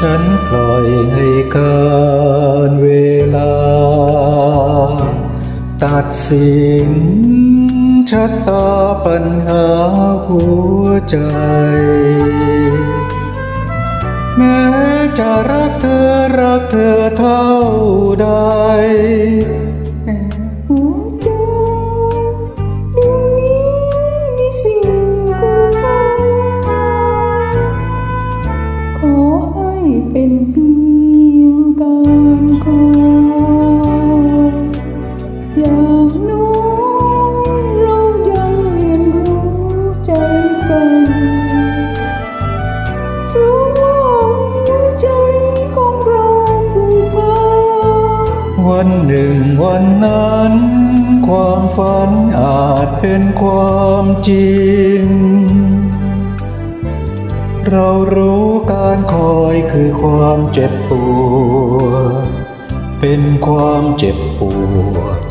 ฉันปล่อยให้การเวลา ตัดสินชะตาปัญหาหัวใจ แม้จะรักเธอรักเธอเท่าใด เป็นเพียงการคออย่างน้อยเรายังเรียนรู้ใจกันรู้ว่าหัวใจของเราผูกพันวันหนึ่งวันนั้น ความฝันอาจเป็นความจริง เรารู้การคอยคือความเจ็บปวด เป็นความเจ็บปวด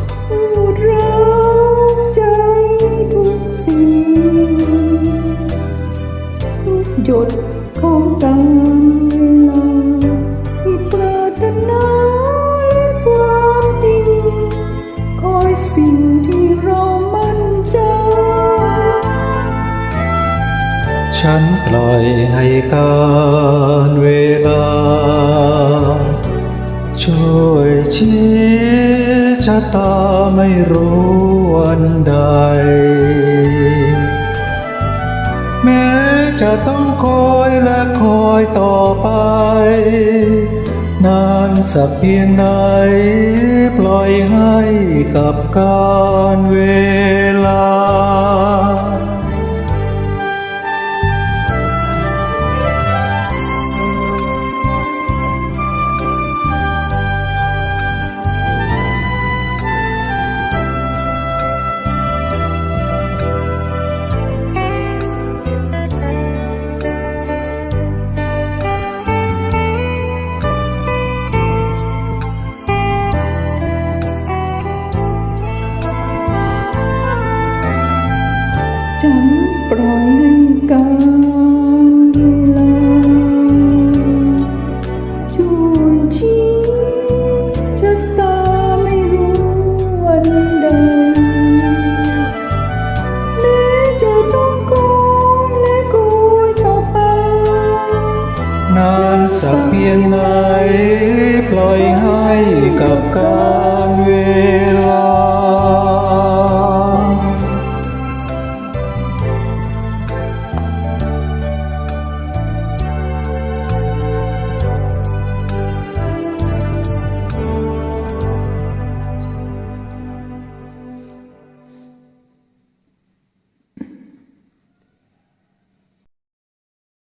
ฉันปล่อยให้การเวลา ช่วยชี้ชะตาไม่รู้วันใด แม้จะต้องคอยและคอยต่อไป นานสักเพียงไหนปล่อยให้กับการเวลา ให้การเวลาช่วยชี้ชะตาไม่รู้วันใดแม้